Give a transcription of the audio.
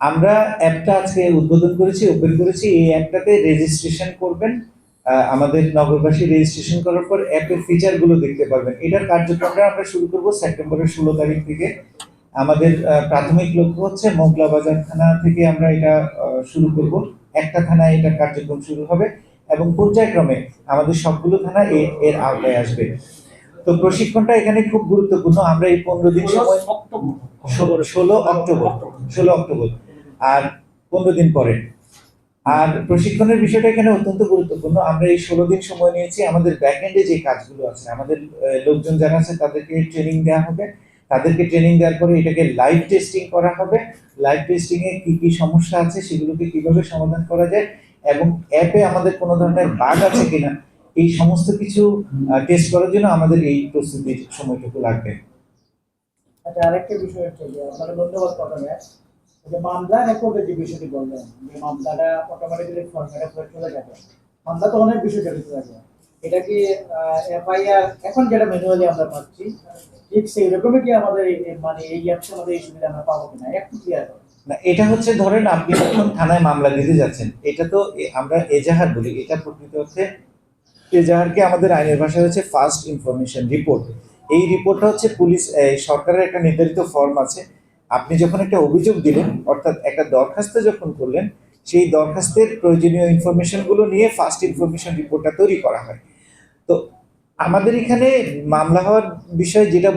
আমরা অ্যাপটা আজকে উদ্বোধন করেছি ওপেন করেছি। এই অ্যাপটাতে রেজিস্ট্রেশন করবেন। আমাদের নগরবাসী রেজিস্ট্রেশন করার পর অ্যাপের ফিচারগুলো দেখতে পারবেন। এটার কার্যক্রমটা আমরা শুরু করব সেপ্টেম্বরের ষোলো তারিখ থেকে। আমাদের প্রাথমিক লক্ষ্য হচ্ছে মোগলা বাজার থানা থেকে আমরা এটা শুরু করব। একটা থানায় এটা কার্যক্রম শুরু হবে এবং পর্যায়ক্রমে আমাদের সবগুলো থানা এর আওতায় আসবে। তো প্রশিক্ষণটা এখানে খুব গুরুত্বপূর্ণ। আমরা এই পনেরো দিন সময় ষোলো অক্টোবর। ষোলো অক্টোবর। আর পনেরো দিন পরে। আর প্রশিক্ষণের বিষয়টা এখানে অত্যন্ত গুরুত্বপূর্ণ। আমরা এই ষোলো দিন সময় নিয়েছি। আমাদের ব্যাকএন্ডে যে কাজগুলো আছে, আমাদের লোকজন যারা আছে, তাদেরকে ট্রেনিং দেওয়া হবে। তাদেরকে ট্রেনিং দেওয়ার পরে এটাকে লাইভ টেস্টিং করা হবে। লাইভ টেস্টিং এ কি কি সমস্যা আছে, সেগুলোকে কীভাবে সমাধান করা যায় এবং অ্যাপে আমাদের কোনো ধরনের বাগ আছে কিনা, এই সমস্ত কিছু টেস্ট করার জন্য আমাদের এই প্রস্তুতির সময়টুকু লাগবে। আচ্ছা আরেকটা বিষয় হচ্ছে ধন্যবাদ প্রথমে যে মামলা রেকর্ডের যে বিষয়টি বললেন, যে মামলাটা অটোমেটিক্যালি ফর্মেটে করে চলে যাবে। মামলা তো অনেক বিষয় জড়িত থাকে এটা কি এফআইআর, এখন যেটা ম্যানুয়ালি আমরা পাচ্ছি, ঠিক সেই রকমই কি আমাদের মানে এই অ্যাপসের মধ্যে এই সুবিধা আমরা পাবো কিনা? একটু ক্লিয়ার না, এটা হচ্ছে ধরেন আপনি যখন থানায় মামলা দিতে যাচ্ছেন, এটা তো আমরা এজাহার বলি, এটা প্রকৃত অর্থে এজাহারকে আমাদের আইনের ভাষায় হচ্ছে ফার্স্ট ইনফরমেশন রিপোর্ট এই রিপোর্টটা হচ্ছে পুলিশ সরকারের একটা নির্ধারিত ফর্ম আছে আপনি যখন একটা অভিযোগ দিলেন, অর্থাৎ একটা দরখাস্ত যখন করলেন, সেই দরখাস্তের প্রয়োজনীয় ইনফরমেশনগুলো নিয়ে ফার্স্ট ইনফরমেশন রিপোর্টটা তৈরি করা হয়। তো আমাদের এখানে মামলা হওয়ার বিষয়ে যেটা